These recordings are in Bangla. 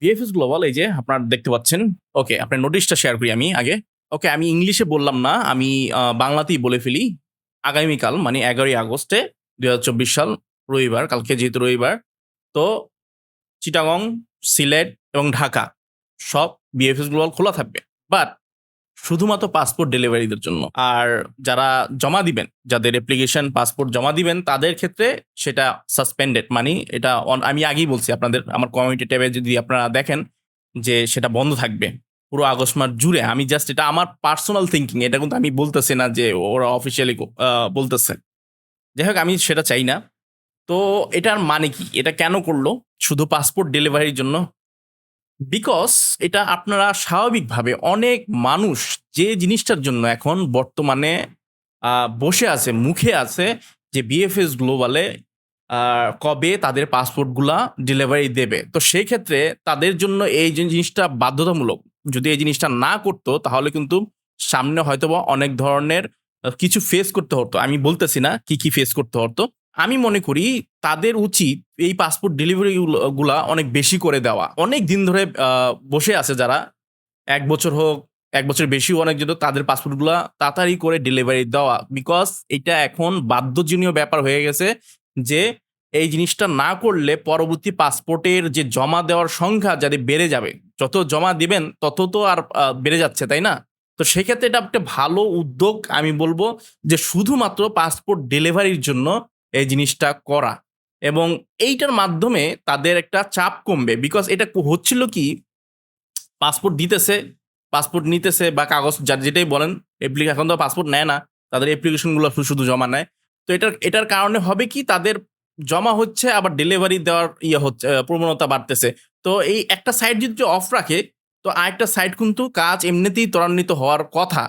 বিএফএস গ্লোবাল এই যে আপনার দেখতে পাচ্ছেন। ওকে আপনার নোটিশটা শেয়ার করি আমি আগে। ওকে আমি ইংলিশে বললাম না, আমি বাংলাতেই বলে ফেলি। আগামীকাল মানে এগারোই আগস্টে দু হাজার চব্বিশ সাল, রবিবার, কালকে যেহেতু রবিবার, তো চিটাগং, সিলেট এবং ঢাকা সব বিএফএস গ্লোবাল খোলা থাকবে। বাট শুধুমাত্র পাসপোর্ট ডেলিভারিদের জন্য। আর যারা জমা দিবেন, যাদের অ্যাপ্লিকেশন পাসপোর্ট জমা দিবেন, তাদের ক্ষেত্রে সেটা সাসপেন্ডেড মানে এটা আমি আগেই বলছি, আপনাদের আমার কমিউনিটি ট্যাবে যদি আপনারা দেখেন যে সেটা বন্ধ থাকবে, পুরো আগস্ট মাস জুড়ে, আমি জাস্ট এটা আমার পার্সোনাল থিঙ্কিং এটা কিন্তু আমি বলতেছি না যে ওরা অফিসিয়ালি বলতেছে। যাই হোক, আমি সেটা চাই না। তো এটার মানে কি? এটা কেন করল? শুধু পাসপোর্ট ডেলিভারির জন্য বিকজ এটা আপনারা স্বাভাবিকভাবে অনেক মানুষ যে জিনিসটার জন্য এখন বর্তমানে বসে আছে, মুখে আছে যে বিএফএস গ্লোবালে কবে তাদের পাসপোর্টগুলা ডেলিভারি দেবে। তো সেই ক্ষেত্রে তাদের জন্য এই জিনিসটা বাধ্যতামূলক, যদি এই জিনিসটা না করতো তাহলে কিন্তু সামনে হয়তোবা অনেক ধরনের কিছু ফেস করতে হতো। আমি বলতেছি না কি কি ফেস করতে হতো। আমি মনে করি তাদের উচিত এই পাসপোর্ট ডেলিভারি গুলা অনেক বেশি করে দেওয়া। অনেক দিন ধরে বসে আছে যারা। এক বছর হোক, এক বছর বেশি অনেক যদি তাদের পাসপোর্টগুলা তাড়াতাড়ি করে ডেলিভারি দেওয়া। বিকজ এটা এখন বাধ্যজনীয় ব্যাপার হয়ে গেছে যে এই জিনিসটা না করলে পরবর্তী পাসপোর্টের যে জমা দেওয়ার সংখ্যা যাতে বেড়ে যাবে। যত জমা দিবেন, তত তো আর বেড়ে যাচ্ছে, তাই না? তো সেক্ষেত্রে এটা একটা ভালো উদ্যোগ আমি বলব যে শুধুমাত্র পাসপোর্ট ডেলিভারির জন্য এই জিনিসটা করা। এবং এইটার মাধ্যমে তাদের একটা চাপ কমবে। বিকজ এটা হচ্ছিল কি পাসপোর্ট দিতেছে পাসপোর্ট নিতেছে বা কাগজ যার যেটাই বলেন এপ্লিকে এখন তো পাসপোর্ট নেয় না, তাদের অ্যাপ্লিকেশনগুলো শুধু জমা নেয়। তো এটার এটার কারণে হবে কি, তাদের জমা হচ্ছে, আবার ডেলিভারি দেওয়ার ইয়ে হচ্ছে প্রবণতা বাড়তেছে। তো এই একটা সাইড যদি অফ রাখে, তো আরেকটা সাইড কিন্তু কাজ এমনিতেই ত্বরান্বিত হওয়ার কথা।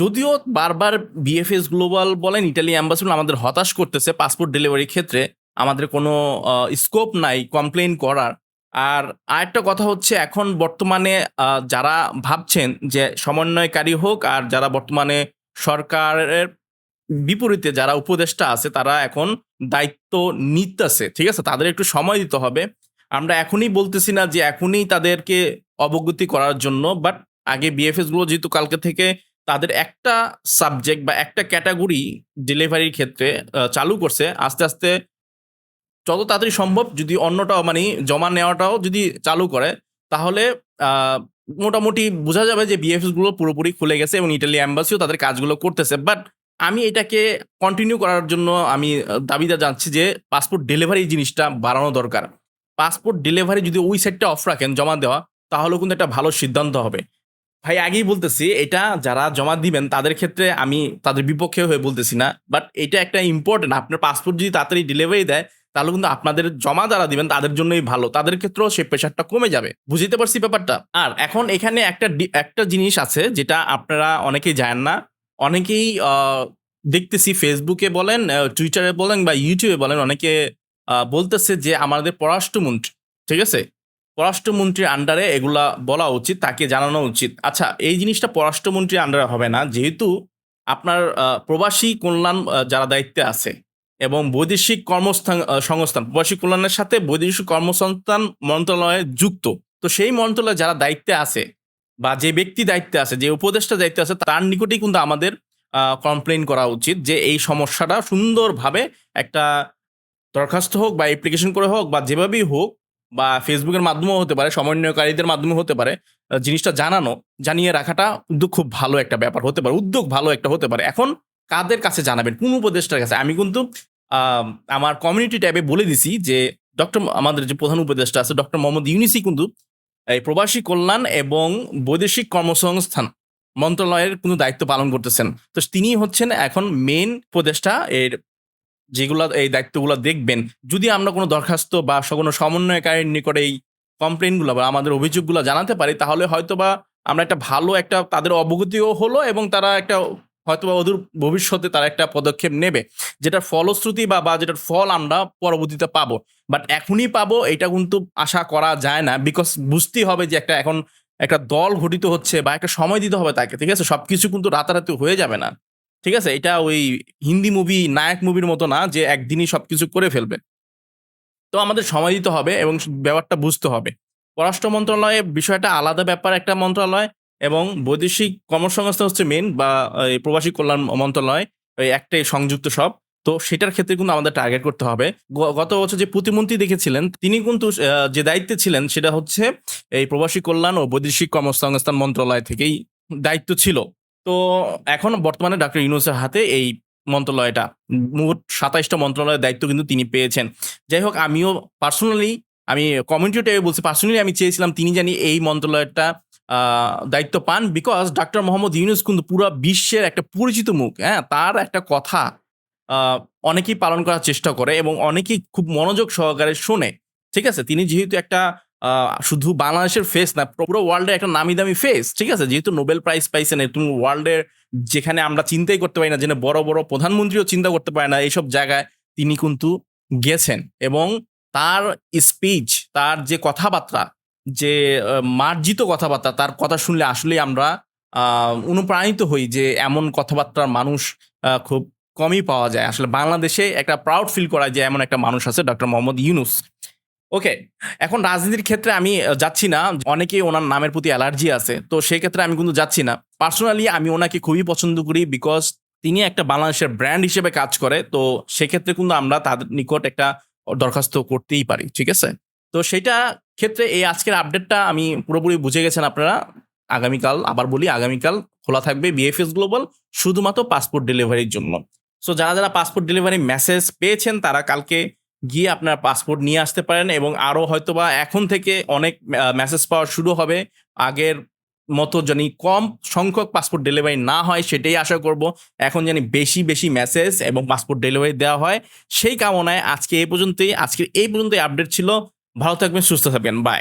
যদিও বারবার বিএফএস গ্লোবাল বলেন ইটালি অ্যাম্বাসিডর আমাদের হতাশ করতেছে পাসপোর্ট ডেলিভারির ক্ষেত্রে। আমাদের কোনো স্কোপ নাই কমপ্লেন করার। আর আরেকটা কথা হচ্ছে এখন বর্তমানে যারা ভাবছেন যে সমন্বয়কারী হোক আর যারা বর্তমানে সরকারের বিপরীতে যারা উপদেষ্টা আছে, তারা এখন দায়িত্ব নিতেছে, ঠিক আছে? তাদের একটু সময় দিতে হবে। আমরা এখনই বলতেছি না যে এখনই তাদেরকে অবগতি করার জন্য বাট আগে বিএফএসগুলো যেহেতু কালকে থেকে তাদের একটা সাবজেক্ট বা একটা ক্যাটাগরি ডেলিভারির ক্ষেত্রে চালু করছে। আস্তে আস্তে যত তাড়াতাড়ি সম্ভব যদি অন্যটাও মানে জমা নেওয়াটাও যদি চালু করে, তাহলে মোটামুটি বোঝা যাবে যে বিএফএসগুলো পুরোপুরি খুলে গেছে এবং ইটালি অ্যাম্বাসিও তাদের কাজগুলো করতেছে। বাট আমি এটাকে কন্টিনিউ করার জন্য আমি দাবিদার জানছি যে পাসপোর্ট ডেলিভারি জিনিসটা বাড়ানো দরকার। পাসপোর্ট ডেলিভারি যদি ওই সাইডটা অফ রাখেন জমা দেওয়া, তাহলেও কিন্তু একটা ভালো সিদ্ধান্ত হবে। ভাই, আগেই বলতেছি, এটা যারা জমা দিবেন, তাদের ক্ষেত্রে আমি তাদের বিপক্ষে হয়ে বলতেছি না। বাট এটা একটা ইম্পর্টেন্ট আপনার পাসপোর্ট যদি তাড়াতাড়ি ডেলিভারি দেয়, তাহলে কিন্তু আপনাদের জমা যারা দিবেন, তাদের জন্যই ভালো। তাদের ক্ষেত্রেও সে প্রেশারটা কমে যাবে। বুঝতে পারছি ব্যাপারটা? আর এখন এখানে একটা একটা জিনিস আছে, যেটা আপনারা অনেকেই জানেন না। অনেকেই দেখতেছি ফেসবুকে বলেন টুইটারে বলেন বা ইউটিউবে বলেন, অনেকে বলতেছে যে, আমাদের পররাষ্ট্রমন্ত্রী ঠিক আছে? পররাষ্ট্রমন্ত্রীর আন্ডারে এগুলা বলা উচিত, তাকে জানানো উচিত। আচ্ছা এই জিনিসটা পররাষ্ট্রমন্ত্রীর আন্ডারে হবে না, যেহেতু আপনার প্রবাসী কল্যাণ যারা দায়িত্বে আছে এবং বৈদেশিক কর্মস্থান সংস্থান, প্রবাসী কল্যাণের সাথে বৈদেশিক কর্মসংস্থান মন্ত্রণালয়ে যুক্ত, তো সেই মন্ত্রণালয়ে যারা দায়িত্বে আছে বা যে ব্যক্তি দায়িত্বে আছে, যে উপদেষ্টা দায়িত্বে আছে, তার নিকটেই কিন্তু আমাদের কমপ্লেন করা উচিত যে এই সমস্যাটা সুন্দরভাবে একটা দরখাস্ত হোক বা অ্যাপ্লিকেশন করে হোক বা যেভাবেই হোক বা ফেসবুকের মাধ্যমেও হতে পারে, সমন্বয়কারীদের মাধ্যমে হতে পারে জিনিসটা জানানো, জানিয়ে রাখাটা কিন্তু খুব ভালো একটা ব্যাপার হতে পারে, উদ্যোগ ভালো একটা হতে পারে। এখন কাদের কাছে জানাবেন? কোন উপদেষ্টার কাছে? আমি কিন্তু আমার কমিউনিটি ট্যাবে বলে দিছি যে ডক্টর আমাদের যে প্রধান উপদেষ্টা আছে ডক্টর মোহাম্মদ ইউনিসি কিন্তু এই প্রবাসী কল্যাণ এবং বৈদেশিক কর্মসংস্থান মন্ত্রণালয়ের কোনো দায়িত্ব পালন করতেছেন। তো তিনি হচ্ছেন এখন মেন উপদেষ্টা, এর যেগুলো এই দায়িত্বগুলো দেখবেন, যদি আমরা কোনো দরখাস্ত বা কোনো সমন্বয়কারীর নিকটে এই কমপ্লেনগুলো বা আমাদের অভিযোগগুলো জানাতে পারি, তাহলে হয়তো বা আমরা একটা ভালো একটা তাদের অবগতিও হলো এবং তারা একটা হয়তো বা অদূর ভবিষ্যতে তারা একটা পদক্ষেপ নেবে, যেটার ফলশ্রুতি বা বা যেটার ফল আমরা পরবর্তীতে পাবো। বাট এখনই পাবো, এটা কিন্তু আশা করা যায় না বিকজ বুঝতেই হবে যে একটা এখন একটা দল ঘটিত হচ্ছে বা একটা সময় দিতে হবে তাকে, ঠিক আছে? সবকিছু কিন্তু রাতারাতি হয়ে যাবে না। ঠিক আছে? এটা ওই হিন্দি মুভি নায়ক মুভির মতো না, যে একদিনই সবকিছু করে ফেলবে। তো আমাদের সময় দিতে হবে এবং ব্যাপারটা বুঝতে হবে। পররাষ্ট্র মন্ত্রণালয়ে বিষয়টা আলাদা ব্যাপার একটা মন্ত্রণালয় এবং বৈদেশিক কর্মসংস্থান হচ্ছে মেন বা প্রবাসী কল্যাণ মন্ত্রণালয়, ওই একটাই সংযুক্ত সব। তো সেটার ক্ষেত্রে কিন্তু আমাদের টার্গেট করতে হবে। গত বছর যে প্রতিমন্ত্রী দেখেছিলেন, তিনি কিন্তু যে দায়িত্বে ছিলেন সেটা হচ্ছে এই প্রবাসী কল্যাণ ও বৈদেশিক কর্মসংস্থান মন্ত্রণালয় থেকেই দায়িত্ব ছিল। তো এখন বর্তমানে ডক্টর ইউনুসের হাতে এই মন্ত্রণালয়টা, মোট সাতাইশটা মন্ত্রণালয়ের দায়িত্ব কিন্তু তিনি পেয়েছেন। যাই হোক, আমিও পার্সোনালি আমি কমিউনিটিটাই বলছি পার্সোনালি আমি চেয়েছিলাম তিনি জানি এই মন্ত্রণালয়টা দায়িত্ব পান বিকজ ডক্টর মোহাম্মদ ইউনুস কিন্তু পুরো বিশ্বের একটা পরিচিত মুখ হ্যাঁ? তার একটা কথা অনেকেই পালন করার চেষ্টা করে এবং অনেকেই খুব মনোযোগ সহকারে শোনে, ঠিক আছে? তিনি যেহেতু একটা শুধু বাংলাদেশের ফেস না, পুরো ওয়ার্ল্ডের একটা নামি দামি ফেস ঠিক আছে? যেহেতু নোবেল প্রাইজ পাইছেন তুমি ওয়ার্ল্ডের যেখানে আমরা চিন্তাই করতে পারি না, যেখানে বড় বড় প্রধানমন্ত্রীও চিন্তা করতে পারে না, এইসব জায়গায় তিনি কিন্তু গেছেন। এবং তার স্পিচ তার যে কথাবার্তা, যে মার্জিত কথাবার্তা, তার কথা শুনলে আসলেই আমরা অনুপ্রাণিত হই যে এমন কথাবার্তার মানুষ খুব কমই পাওয়া যায়। আসলে বাংলাদেশে একটা প্রাউড ফিল করা যে এমন একটা মানুষ আছে ডক্টর মোহাম্মদ ইউনুস। ওকে এখন রাজনীতির ক্ষেত্রে আমি যাচ্ছি না। অনেকেই ওনার নামের প্রতি অ্যালার্জি আছে। তো সেই ক্ষেত্রে আমি কিন্তু যাচ্ছি না। পার্সোনালি আমি ওনাকে খুবই পছন্দ করি বিকজ তিনি একটা বাংলাদেশের ব্র্যান্ড হিসেবে কাজ করে। তো সেক্ষেত্রে কিন্তু আমরা তাদের নিকট একটা দরখাস্ত করতেই পারি, ঠিক আছে? তো সেটা ক্ষেত্রে এই আজকের আপডেটটা আমি পুরোপুরি বুঝে গেছেন আপনারা। আগামীকাল, আবার বলি, আগামীকাল খোলা থাকবে বিএফএস গ্লোবাল শুধুমাত্র পাসপোর্ট ডেলিভারির জন্য। সো যারা যারা পাসপোর্ট ডেলিভারি মেসেজ পেয়েছেন, তারা কালকে গিয়ে আপনার পাসপোর্ট নিয়ে আসতে পারেন এবং আরও হয়তো বা এখন থেকে অনেক মেসেজ পাওয়া শুরু হবে। আগের মতো জানি কম সংখ্যক পাসপোর্ট ডেলিভারি না হয় সেটাই আশা করব। এখন জানি বেশি বেশি মেসেজ এবং পাসপোর্ট ডেলিভারি দেওয়া হয়। সেই কামনায় আজকে এই পর্যন্তই। আজকে এই পর্যন্তই আপডেট ছিল। ভালো থাকবেন, সুস্থ থাকবেন। বাই